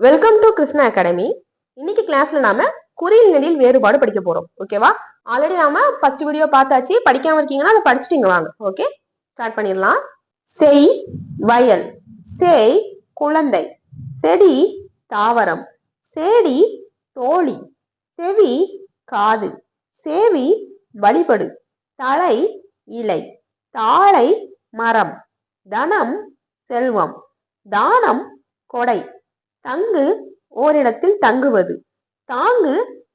Welcome to Krishna academy இன்னைக்கு கிளாஸ்ல நாம குறில் நெடில் வேறுபாடு படிக்க போறோம். ஓகேவா ஆல்ரெடி நாம ஃபர்ஸ்ட் வீடியோ பார்த்தாச்சு. படிக்காம இருக்கீங்கன்னா அதை படிச்சுட்டு வாங்க. ஓகே ஸ்டார்ட் பண்ணிடலாம். செய் வயல். செய் குழந்தை. செடி தாவரம். சேடி தோழி. செவி காது. சேவி வழிபடு. தலை இலை. தாழை மரம். தனம் செல்வம். தானம் கொடை. தங்கு ஓரிடத்தில் தங்குவது. தாங்கு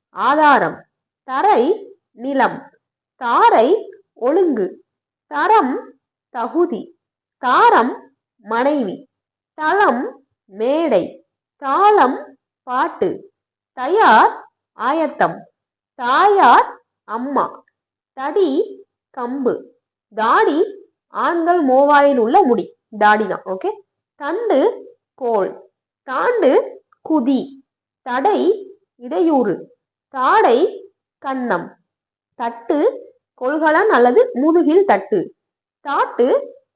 ஆதாரம். தரை நிலம். தாரை ஒழுங்கு. தரம் தகுதி. தாரம் மனைவி. தளம் மேடை. தாளம் பாட்டு. தயார் ஆயத்தம். தாயார் அம்மா. தடி கம்பு. தாடி ஆண்கள் மோவாயில் உள்ள முடி. தாடி தான் ஓகே தண்டு கோல். தாண்டு குதி தடை இடையூறு தாடை கன்னம் தட்டு கொள்கலன் அல்லது முதுகில் தட்டு தாட்டு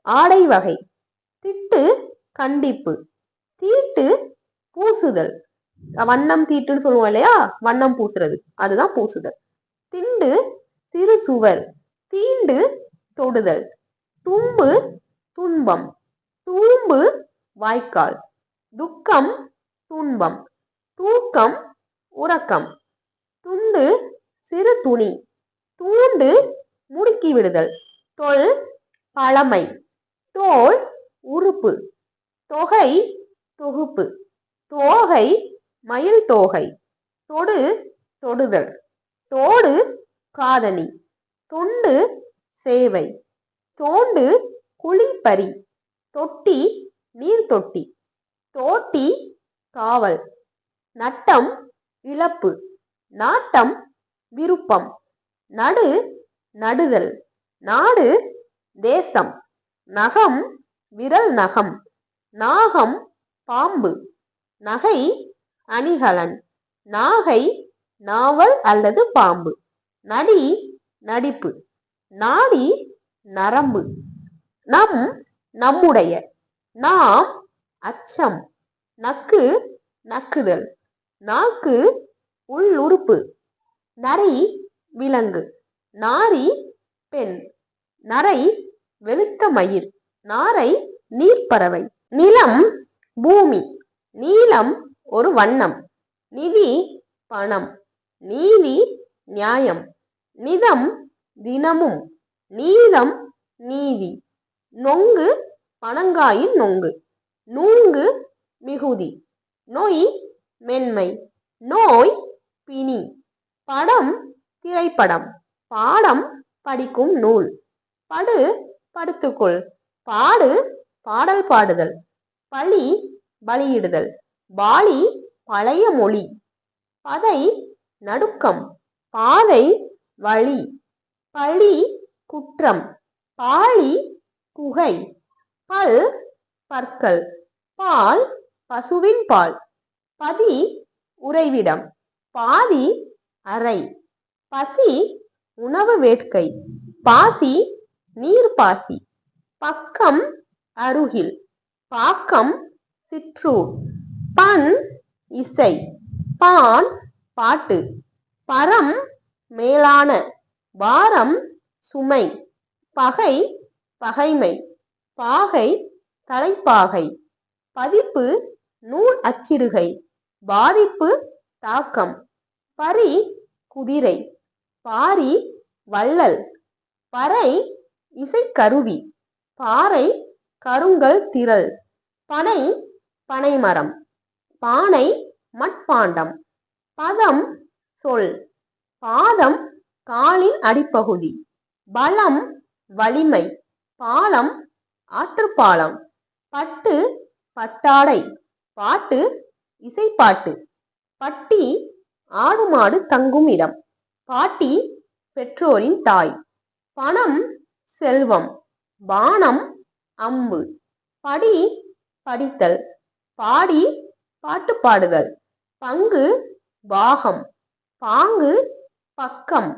ஆடை வகை திட்டு கண்டிப்பு தீட்டு பூசுதல். வண்ணம் தீட்டுன்னு சொல்லுவோம் இல்லையா? வண்ணம் பூசுறது. அதுதான் பூசுதல். திண்டு சிறு சுவர் தீண்டு தொடுதல். தும்பு துன்பம். தூம்பு வாய்க்கால். துக்கம் துன்பம். தூக்கம் உறக்கம். துண்டு சிறு துணி. தூண்டு முடுக்கிவிடுதல் தொல் பழமை. தோல் உறுப்பு. தொகை தொகுப்பு. தோகை மயில் தோகை. தொடு தொடுதல். தோடு காதணி. தொண்டு சேவை. தோண்டு குழிப்பறி. தொட்டி நீர் தொட்டி தோட்டி காவல். நட்டம் இழப்பு. நாட்டம் விருப்பம். நடு நடுதல். நாடு தேசம். நகம் விரல் நகம். நாகம் பாம்பு. நகை அணிகலன். நாகை நாவல் அல்லது பாம்பு. நடி நடிப்பு. நாடி நரம்பு. நம் நம்முடைய. நாம் அச்சம். நக்கு நக்குதல். நாக்கு உள்ளுறுப்பு நரி விலங்கு. நாரி பெண். நரை வெளுத்த மயிர். நாரை நீர்ப்பறவை. நிலம் பூமி. நீலம் ஒரு வண்ணம். நிதி பணம். நீதி நியாயம். நிதம் தினமும். நீளம் நீதி. நொங்கு பனங்காயின் நொங்கு. நூங்கு மிகுதி. நொய் மென்மை. நோய் பிணி. படம் திரைப்படம். பாடம் படிக்கும் நூல். படு படுத்துக்குள். பாடு பாடல் பாடுதல். பழி பலியிடுதல். பாலி பழைய மொழி. பதை நடுக்கம். பாதை வழி. பழி குற்றம். பாழி குகை. பல் பற்கள். பால் பசுவின் பால். பதி உறைவிடம். பாதி அறை. பசி உணவு வேட்கை. பாசி நீர் பாசி. பக்கம் அருகில். பாக்கம் சிற்றூர். பண் இசை. பான் பாட்டு. பரம் மேலான. வாரம் சுமை. பகை பகைமை. பாகை தலைப்பாகை. பதிப்பு நூல் அச்சிடுகை பாதிப்பு தாக்கம் பரி குதிரை பாரி வள்ளல் பறை இசைக்கருவி பாறை கருங்கல் திரள் பனை பனைமரம் பானை மட்பாண்டம் பதம் சொல் பாதம் காலின் அடிப்பகுதி பலம் வலிமை பாலம் ஆற்றுப்பாலம் பட்டு பட்டாடை. பாட்டு இசைப்பாட்டு. பட்டி ஆடு மாடு தங்கும் இடம். பாட்டி பெற்றோரின் தாய். பணம் செல்வம். பானம் அம்பு. படி படித்தல். பாடி பாட்டு பாடுதல். பங்கு பாகம். பாங்கு பக்கம்.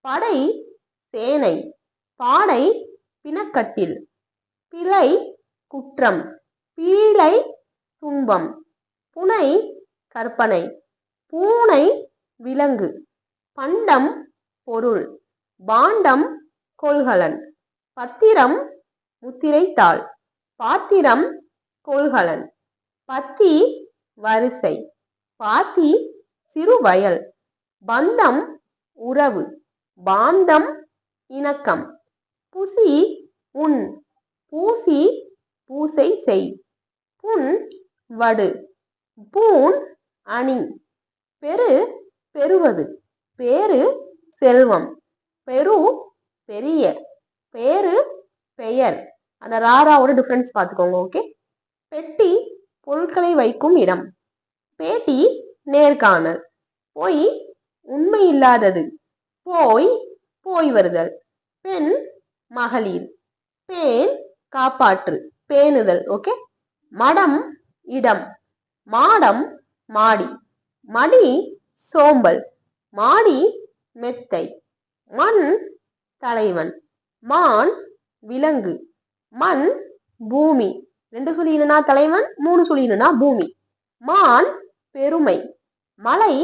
படை சேனை. பாடை பிணக்கட்டில். பிழை குற்றம். பீழை துன்பம். புனை கற்பனை. பூனை விலங்கு. பண்டம் பொருள். பாண்டம் கொள்கலன். பத்திரம் முத்திரைத்தாள் பாத்திரம் கொள்கலன். பத்தி வரிசை. பாத்தி சிறுவயல் பந்தம் உறவு. பாந்தம் இணக்கம். புசி உன் பூசி பூசை செய். புன் வடு. பூன் அணி. பெரு பெறுவது. பேரு செல்வம். பெரு பெரிய. பேரு பெயர். அந்த ராராவோட டிஃப்ரென்ஸ் பார்த்துக்கோங்க ஓகே பெட்டி பொருட்களை வைக்கும் இடம். பேட்டி நேர்காணல். பொய் உண்மை இல்லாதது. போய் போய் வருதல். பெண் மகளிர். பேன் காப்பாற்று. பேணுதல் ஓகே மடம் இடம். மாடம் மாடி. மடி சோம்பல். மாடி மெத்தை. மண் தலைவன். மான் விலங்கு. மண் பூமி. ரெண்டு சொல்லினா தலைவன் மூணு சொல்லினா பூமி. மான் பெருமை. மலை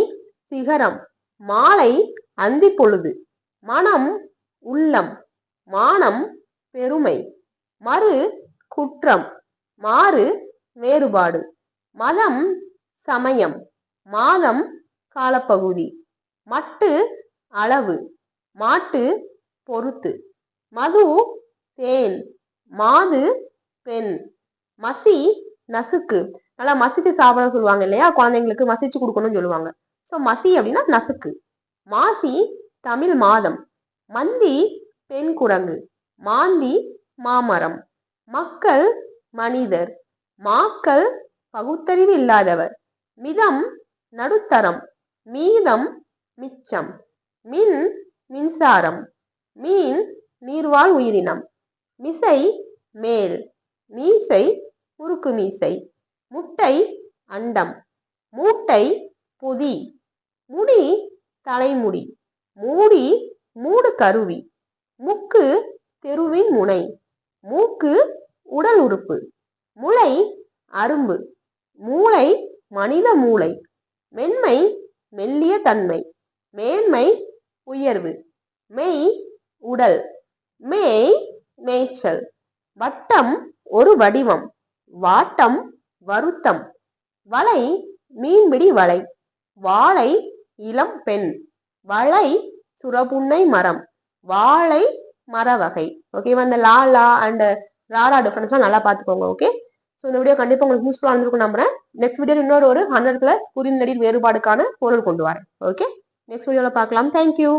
சிகரம். மாலை அந்தி பொழுது. மனம் உள்ளம். மானம் பெருமை. மறு குற்றம். மாறு வேறுபாடு. மதம் சமயம். மாதம் காலப்பகுதி. மட்டு அளவு. மாட்டு பொறுத்து. மது தேன். மாது பெண். மசி நசுக்கு. நல்லா மசிச்சு சாப்பிட சொல்லுவாங்க இல்லையா? குழந்தைங்களுக்கு மசிச்சு கொடுக்கணும்னு சொல்லுவாங்க. ஸோ மசி அப்படின்னா நசுக்கு. மாசி தமிழ் மாதம். மந்தி பெண் குரங்கு மாந்தி மாமரம். மக்கள் மனிதர். மாக்கள் பகுத்தறிவு இல்லாதவர். மிதம் நடுத்தரம் மீதம் மிச்சம் மின் மின்சாரம் மீன் நீர்வாழ் உயிரினம் மிசை மேல் மீசை முறுக்கு மீசை முட்டை அண்டம் மூட்டை பொதி முடி தலைமுடி மூடி மூடு கருவி முக்கு தெருவின் முனை மூக்கு உடல் உறுப்பு. முளை அரும்பு மூளை மனித மூளை மென்மை மெல்லிய தன்மை மேன்மை உயர்வு மெய் உடல் மேய் மேய்ச்சல் வட்டம் ஒரு வடிவம் வாட்டம் வருத்தம் வலை மீன்பிடி வலை வாழை இளம் பெண் வளை சுரபுன்னை மரம் வாழை மர வகை ஓகேவா அந்த லா லா அண்ட் ரேரா டிஃபரன்ஸ்லாம் நல்லா பார்த்துக்கோங்க ஓகே ஸோ இந்த வீடியோ கண்டிப்பாக உங்களுக்கு யூஸ்ஃபுல்லாக இருந்திருக்கும் நம்புறேன். நெக்ஸ்ட் வீடியோ இன்னொரு ஒரு ஹண்ட்ரட் பிளஸ் குறிநடில் வேறுபாடுக்கான பொருள் கொண்டு வரேன் ஓகே நெக்ஸ்ட் வீடியோவில் பார்க்கலாம். தேங்க்யூ